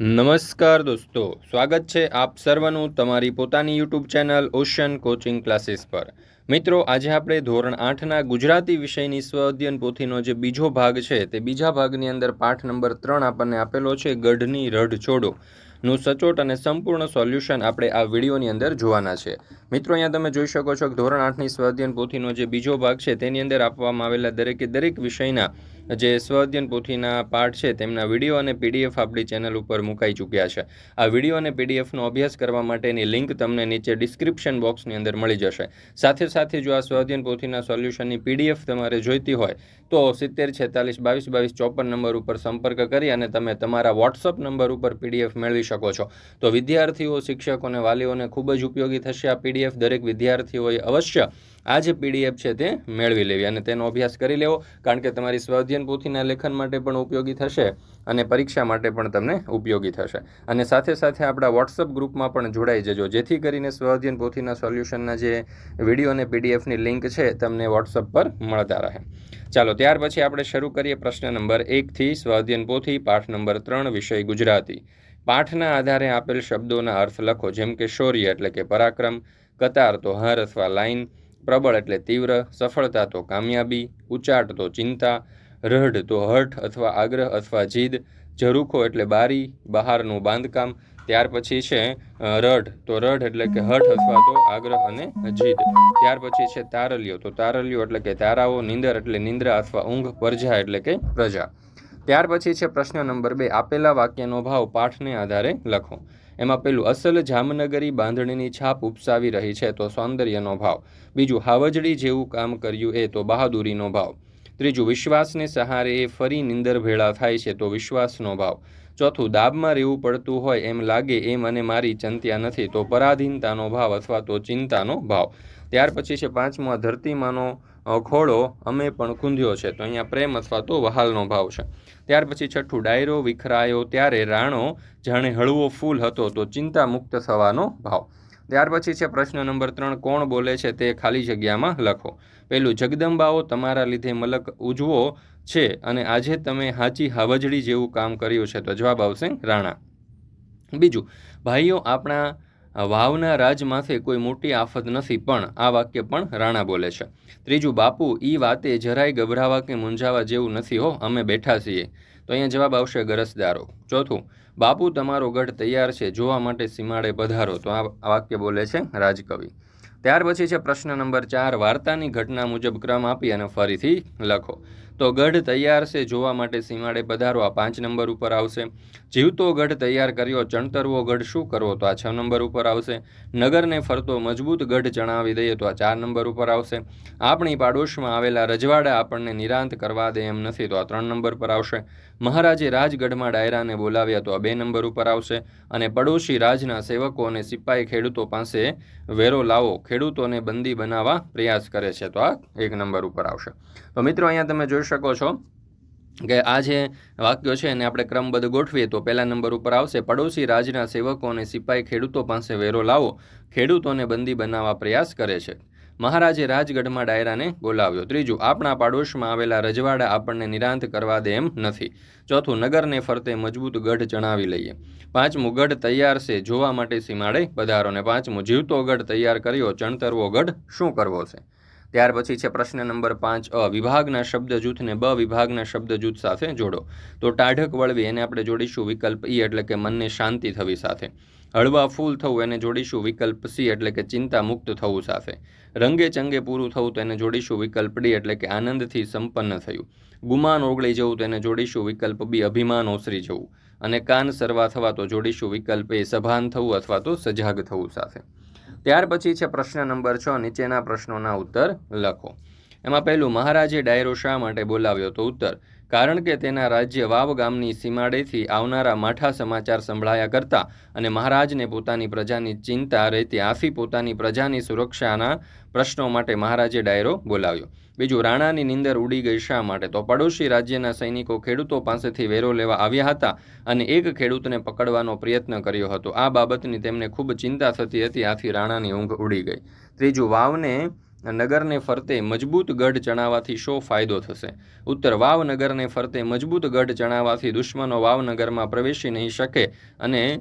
નમસ્કાર દોસ્તો, સ્વાગત છે આપ સર્વનું તમારી પોતાની YouTube channel ocean coaching classes પર. મિત્રો, આજે આપણે ધોરણ આઠના ગુજરાતી વિષયની સ્વ અધ્યયન પોથીનો જે બીજો ભાગ છે તે બીજા ભાગની અંદર પાઠ નંબર ત્રણ આપણને આપેલો છે, ગઢની રઢ છોડો. નું સચોટ અને સંપૂર્ણ સોલ્યુશન આપણે આ વિડીયોની અંદર જોવાના છે. મિત્રો, અહીંયા તમે જોઈ શકો છો કે ધોરણ આઠની સ્વ અધ્યયન પોથીનો જે બીજો ભાગ છે તેની અંદર આપવામાં આવેલા દરેકે દરેક વિષયના જે સ્વ અધ્યયન પોથીના પાઠ છે, તેમના વીડિયો અને પીડીએફ આપણી ચેનલ ઉપર મુકાઈ ચૂક્યા છે. આ વીડિયો અને પીડીએફનો અભ્યાસ કરવા માટેની લિંક તમને નીચે ડિસ્ક્રિપ્શન બોક્સની અંદર મળી જશે. સાથે સાથે જો આ સ્વઅધ્યયન પોથીના સોલ્યુશનની પીડીએફ તમારે જોઈતી હોય, તો સિત્તેર, છેતાલીસ, બાવીસ બાવીસ, ચોપન નંબર ઉપર સંપર્ક કરી અને તમે તમારા વોટ્સઅપ નંબર ઉપર પીડીએફ મેળવી શકો છો. તો વિદ્યાર્થીઓ શિક્ષકો અને વાલીઓને ખૂબ જ ઉપયોગી થશે આ પીડીએફ. દરેક વિદ્યાર્થીઓએ અવશ્ય આ જે પીડીએફ છે તે મેળવી લેવી અને તેનો અભ્યાસ કરી લેવો, કારણ કે તમારી સ્વાધ્યન પોથીના લેખન માટે પણ ઉપયોગી થશે અને પરીક્ષા માટે પણ તમને ઉપયોગી થશે. અને સાથે સાથે આપણા વોટ્સઅપ ગ્રુપમાં પણ જોડાઈ જજો. જેથી કરીને સ્વાધ્યન પોથીના સોલ્યુશનના જે વીડિયો અને પીડીએફની લિંક છે તમને વોટ્સઅપ પર મળતા રહે. ચાલો, ત્યાર પછી આપણે શરૂ કરીએ પ્રશ્ન નંબર એકથી સ્વાધ્યન પોથી, પાઠ નંબર ત્રણ, વિષય ગુજરાતી. પાઠના આધારે આપેલ શબ્દોના અર્થ લખો, જેમ કે શૌર્ય એટલે કે પરાક્રમ, કતાર તો હાર અથવા લાઈન પ્રબળ એટલે તીવ્ર, સફળતા તો કામયાબી, ઉચાટ તો ચિંતા, રઢ તો હઠ અથવા આગ્રહ અથવા જીદ, ઝરૂખો એટલે બારી, બહારનું બાંધકામ, ત્યાર પછી છે રઢ. તો રઢ એટલે કે હઠ અથવા તો આગ્રહ અને જીદ. ત્યાર પછી છે તારલ્યો. તો તારલ્યો એટલે કે તારાઓ, નિંદર એટલે નિંદ્રા અથવા ઊંઘ, પ્રજા એટલે કે પ્રજા. ત્યાર પછી છે પ્રશ્ન નંબર બે. આપેલા વાક્યનો ભાવ પાઠને આધારે લખો. એમાં પેલું, અસલ જામનગરી બાંધણીની છાપ ઉપસાવી રહી છે તો સૌંદર્યનો ભાવ. બીજું, હાવજડી જેવું કામ કર્યું એ તો બહાદુરીનો ભાવ. ત્રીજું, વિશ્વાસને સહારે એ ફરી નિંદર ભેળા થાય છે તો વિશ્વાસનો ભાવ. ચોથું, દાબમાં રહેવું પડતું હોય એમ લાગે એ મને મારી ચંત્યા નથી તો પરાધીનતાનો ભાવ અથવા તો ચિંતાનો ભાવ. ત્યાર પછી છે પાંચમો ધરતીમાંનો ખોળો અમે પણ કુંધ્યો છે. તો અહીંયા પ્રેમ અથવા તો વહાલનો ભાવ છે. ત્યાર પછી છઠ્ઠું, ડાયરો વિખરાયો. ત્યારે રાણો જાણે હળવો ફૂલ હતો તો ચિંતા મુક્ત થવાનો ભાવ. ત્યાર પછી છે પ્રશ્ન નંબર ત્રણ, કોણ બોલે છે તે ખાલી જગ્યામાં લખો. પેલું જગદંબાઓ તમારા લીધે મલક ઉજવો છે અને આજે તમે હાચી હાવજડી જેવું કામ કર્યું છે. તો જવાબ આવશે રાણા. બીજું, ભાઈઓ આપણા વાવના રાજમાથે કોઈ મોટી આફત નથી, પણ આ વાક્ય પણ રાણા બોલે છે. ત્રીજું, બાપુ, ઈ વાતે જરાય ગભરાવા કે મૂંઝાવા જેવું નથી હો, અમે બેઠા છીએ. તો અહીંયા જવાબ આવશે ગરસદારો ચોથું, બાપુ, તમારો ગઢ તૈયાર છે, જોવા માટે સીમાડે પધારો. તો આ વાક્ય બોલે છે રાજકવિ. ત્યાર પછી છે પ્રશ્ન નંબર ચાર, વાર્તાની ઘટના મુજબ ક્રમ આપી અને ફરીથી લખો. તો ગઢ તૈયાર છે. જોવા માટે સીમાડે પધારો. આ પાંચ નંબર ઉપર આવશે. જીવતો ગઢ તૈયાર કર્યો. ચણતરવો ગઢ શું કરવો? તો આ છ નંબર ઉપર આવશે. નગરને ફરતો મજબૂત ગઢ જણાવી દઈએ તો આ ચાર નંબર ઉપર આવશે. આપણી પાડોશમાં આવેલા રજવાડા આપણને નિરાંત કરવા દે એમ નથી. તો આ ત્રણ નંબર પર આવશે. મહારાજે રાજગઢમાં ડાયરાને બોલાવ્યા તો આ બે નંબર ઉપર આવશે. અને પડોશી રાજના સેવકો અને સિપાઈ ખેડૂતો પાસે વેરો લાવો. ખેડૂતોને બંદી બનાવવા પ્રયાસ કરે છે. તો આ એક નંબર ઉપર આવશે. તો મિત્રો, અહીંયા તમે જોઈ શકો છો કે આ જે વાક્યો છે એને આપણે ક્રમબદ્ધ ગોઠવીએ તો પહેલા નંબર ઉપર આવશે, પડોશી રાજના સેવકો અને સિપાઈ ખેડૂતો પાસે વેરો લાવો. ખેડૂતોને બંદી બનાવવા પ્રયાસ કરે છે. મહારાજે રાજગઢમાં ડાયરાને બોલાવ્યો. ત્રીજું, આપણા પાડોશમાં આવેલા રજવાડા આપણને નિરાંત કરવા દે એમ નથી. ચોથું, નગરને ફરતે મજબૂત ગઢ ચણાવી લઈએ. પાંચમું, ગઢ તૈયાર છે, જોવા માટે સીમાડે પધારો. ને પાંચમું, જીવતો ગઢ તૈયાર કર્યો, ચણતરવો ગઢ શું કરવો છે? ત્યાર પછી છે પ્રશ્ન નંબર પાંચ, અ, વિભાગના શબ્દ જૂથને બ વિભાગના શબ્દ જૂથ સાથે જોડો. તો ટાઢક વળવી એને આપણે જોડીશું વિકલ્પ ઈ એટલે કે મનને શાંતિ થવી સાથે. હળવા ફૂલ થવું એને જોડીશું વિકલ્પ સી એટલે કે ચિંતા મુક્ત થવું સાથે. રંગે ચંગે પૂરું થવું તો એને જોડીશું વિકલ્પ ડી એટલે કે આનંદથી સંપન્ન થયું. ગુમાન ઓગળી જવું તો એને જોડીશું વિકલ્પ બી અભિમાન ઓસરી જવું. અને કાન સરવા થવા તો જોડીશું વિકલ્પ એ સભાન થવું અથવા તો સજાગ થવું સાથે. ત્યાર પછી છે પ્રશ્ન નંબર છ, નીચેના પ્રશ્નોના ઉત્તર લખો. એમાં પહેલું, મહારાજે ડાયરો શા માટે બોલાવ્યો તો ઉત્તર કારણ કે તેના રાજ્ય વાવ ગામની સીમાડેથી આવનારા માઠા સમાચાર સંભળાયા કરતા અને મહારાજને પોતાની પ્રજાની ચિંતા રહેતી આથી પોતાની પ્રજાની સુરક્ષાના પ્રશ્નો માટે મહારાજે ડાયરો બોલાવ્યો. બીજું, રાણાની નિંદર ઉડી ગઈ શા માટે? તો પડોશી રાજ્યના સૈનિકો ખેડૂતો પાસેથી વેરો લેવા આવ્યા હતા અને એક ખેડૂતને પકડવાનો પ્રયત્ન કર્યો હતો. આ બાબતની તેમને ખૂબ ચિંતા થતી હતી, આથી રાણાની ઊંઘ ઉડી ગઈ. ત્રીજું, વાવને નગરને ફરતે મજબૂત ગઢ ચણાવવાથી શો ફાયદો થશે? ઉત્તર વાવનગરને ફરતે મજબૂત ગઢ ચણાવવાથી દુશ્મનો વાવનગરમાં પ્રવેશી નહીં શકે અને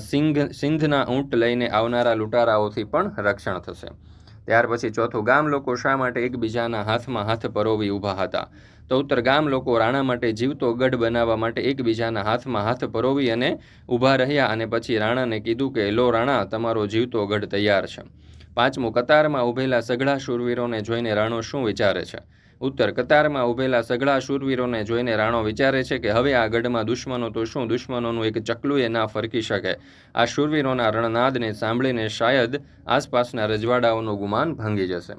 સિંઘ, સિંધના ઊંટ લઈને આવનારા લૂંટારાઓથી પણ રક્ષણ થશે. ત્યાર પછી ચોથું, ગામ લોકો શા માટે એકબીજાના હાથમાં હાથ પરોવી ઊભા હતા? તો ઉત્તર, ગામ લોકો રાણા માટે જીવતો ગઢ બનાવવા માટે એકબીજાના હાથમાં હાથ પરોવી અને ઊભા રહ્યા અને પછી રાણાને કીધું કે, લો રાણા, તમારો જીવતો ગઢ તૈયાર છે. પાંચમું, કતારમાં ઊભેલા સઘળા શૂરવીરોને જોઈને રાણો શું વિચારે છે? ઉત્તર, કતારમાં ઊભેલા સઘળા શૂરવીરોને જોઈને રાણો વિચારે છે કે હવે આ ગઢમાં દુશ્મનો તો શું દુશ્મનોનું એક ચકલું એ ના ફરકી શકે? આ શૂરવીરોના રણનાદને સાંભળીને શાયદ આસપાસના રજવાડાઓનું ગુમાન ભાંગી જશે.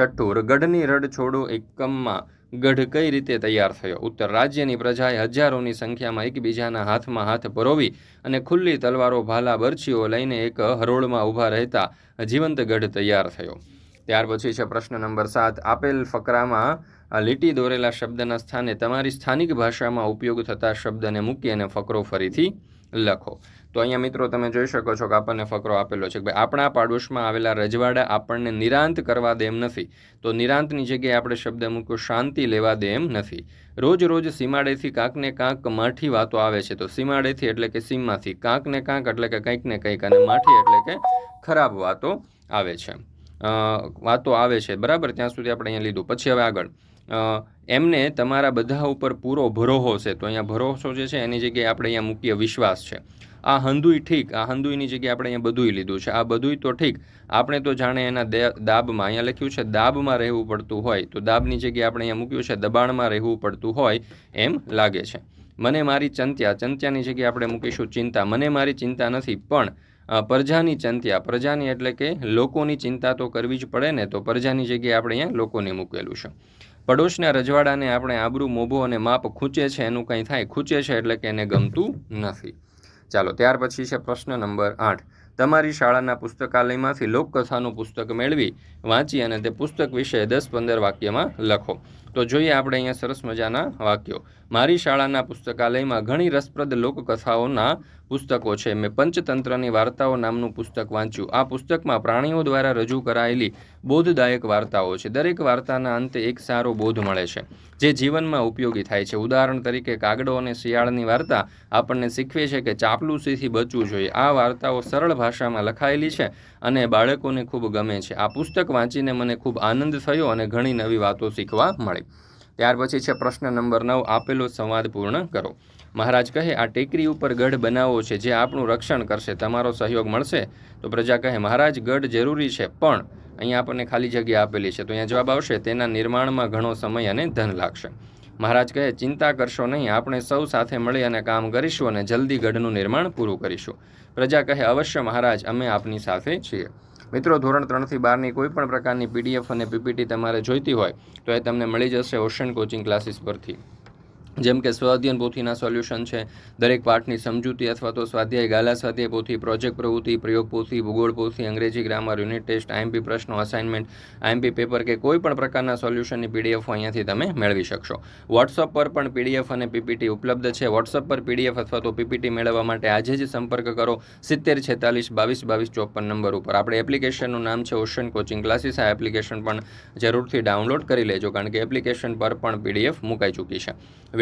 છઠ્ઠું, ગઢની રડ છોડો એકમમાં ગઢ કઈ રીતે તૈયાર થયો? ઉત્તર રાજ્યની પ્રજાએ હજારોની સંખ્યામાં એકબીજાના હાથમાં હાથ પરોવી અને ખુલ્લી તલવારો, ભાલા, બરછીઓ લઈને એક હરોળમાં ઊભા રહેતા જીવંત ગઢ તૈયાર થયો. ત્યાર પછી છે પ્રશ્ન નંબર સાત. આપેલ ફકરામાં લીટી દોરેલા શબ્દના સ્થાને તમારી સ્થાનિક ભાષામાં ઉપયોગ થતા શબ્દને મૂકી અને ફકરો ફરીથી લખો. તો અહીંયા મિત્રો તમે જોઈ શકો છો કે આપણને ફકરો આપેલો છે કે ભાઈ, આપણા પાડોશમાં આવેલા રજવાડા આપણને નિરાંત કરવા દે એમ નથી. તો નિરાંતની જગ્યાએ આપણે શબ્દ મૂક્યો, શાંતિ લેવા દે એમ નથી. રોજ રોજ સીમાડેથી કાંકને કાંક માઠી વાતો આવે છે. તો સીમાડેથી એટલે કે સીમમાંથી કાંકને કાંક એટલે કે કંઈક ને કંઈક અને માઠી એટલે કે ખરાબ વાતો આવે છે. વાતો આવે છે. બરાબર? ત્યાં સુધી આપણે અહીંયા લીધું. પછી હવે આગળ. એમને તમારા બધા ઉપર પૂરો ભરોસો છે. તો અહીંયા ભરોસો જે છે એની જગ્યાએ આપણે અહીંયા મૂકીએ વિશ્વાસ છે. આ હંધુય ઠીક, આ હંધુયની જગ્યાએ આપણે અહીંયા બધુંય લીધું છે. આ બધુંય તો ઠીક. આપણે તો જાણે એના દાબમાં, અહીંયા લખ્યું છે, દાબમાં રહેવું પડતું હોય. તો દાબની જગ્યાએ આપણે અહીંયા મૂક્યું છે, દબાણમાં રહેવું પડતું હોય એમ લાગે છે. મને મારી ચંત્યા ચંત્યાની જગ્યાએ આપણે મૂકીશું ચિંતા. મને મારી ચિંતા નથી, પણ પ્રજાની ચંત્યા પ્રજાની એટલે કે લોકોની ચિંતા તો કરવી જ પડે ને, તો પ્રજાની જગ્યાએ આપણે અહીંયા લોકોને મૂકેલું છે. પડોશના રજવાડાને આપણે આબરૂ, મોભો અને માપ ખૂંચે છે, એનું કંઈ થાય? ખૂંચે છે એટલે કે એને ગમતું નથી. ચાલો, ત્યાર પછી છે પ્રશ્ન નંબર આઠ. તમારી શાળાના પુસ્તકાલયમાંથી લોકકથાનું પુસ્તક મેળવી વાંચી અને તે પુસ્તક વિશે દસ પંદર વાક્યમાં લખો. તો જોઈએ આપણે અહીંયા સરસ મજાના વાક્યો. મારી શાળાના પુસ્તકાલયમાં ઘણી રસપ્રદ લોકકથાઓના પુસ્તકો છે. મેં પંચતંત્રની વાર્તાઓ નામનું પુસ્તક વાંચ્યું. આ પુસ્તકમાં પ્રાણીઓ દ્વારા રજૂ કરાયેલી બોધદાયક વાર્તાઓ છે. દરેક વાર્તાના અંતે એક સારો બોધ મળે છે, જે જીવનમાં ઉપયોગી થાય છે. ઉદાહરણ તરીકે, કાગડો અને શિયાળની વાર્તા આપણને શીખવે છે કે ચાપલુસીથી બચવું જોઈએ. આ વાર્તાઓ સરળ ભાષામાં લખાયેલી છે અને બાળકોને ખૂબ ગમે છે. આ પુસ્તક વાંચીને મને ખૂબ આનંદ થયો અને ઘણી નવી વાતો શીખવા મળી. ત્યાર પછી છે પ્રશ્ન નંબર નવ, આપેલો સંવાદ પૂર્ણ કરો. મહારાજ કહે, આ ટેકરી ઉપર ગઢ બનાવવો છે, જે આપણું રક્ષણ કરશે, તમારો સહયોગ મળશે. તો પ્રજા કહે, મહારાજ, ગઢ જરૂરી છે, પણ અહીંયા આપણને ખાલી જગ્યા આપેલી છે, તો અહીંયા જવાબ આવશે, તેના નિર્માણમાં ઘણો સમય અને ધન લાગશે. મહારાજ કહે, ચિંતા કરશો નહીં, આપણે સૌ સાથે મળી અને કામ કરીશું અને જલ્દી ગઢનું નિર્માણ પૂરું કરીશું. પ્રજા કહે, અવશ્ય મહારાજ, અમે આપની સાથે છીએ. મિત્રો, ધોરણ ત્રણથી બારની કોઈ પણ પ્રકારની પીડીએફ અને પીપીટી તમારે જોઈતી હોય તો એ તમને મળી જશે ઓશન કોચિંગ ક્લાસીસ પરથી. જેમ કે સ્વાધ્યન પોથીના સોલ્યુશન છે, દરેક પાઠની સમજૂતી અથવા તો સ્વાધ્યાય, ગાલા સ્વાધ્યાય પોથી, પ્રોજેક્ટ પ્રવૃત્તિ, પ્રયોગ પોથી, ભૂગોળ પોથી, અંગ્રેજી ગ્રામર, યુનિટ ટેસ્ટ આઈએમપી પ્રશ્નો અસાઇનમેન્ટ આઈએમપી પેપર કે કોઈ પણ પ્રકારના સોલ્યુશનની પીડીએફ અહીંયાથી તમે મેળવી શકશો. વોટ્સઅપ પર પણ પીડીએફ અને પીપીટી ઉપલબ્ધ છે. વોટ્સઅપ પર પીડીએફ અથવા તો પીપીટી મેળવવા માટે આજે જ સંપર્ક કરો. સિત્તેર, છેતાલીસ, બાવીસ બાવીસ, ચોપન નંબર ઉપર. આપણે એપ્લિકેશનનું નામ છે ઓશન કોચિંગ ક્લાસીસ આ એપ્લિકેશન પણ જરૂરથી ડાઉનલોડ કરી લેજો, કારણ કે એપ્લિકેશન પર પણ પીડીએફ મુકાઈ ચૂકી છે.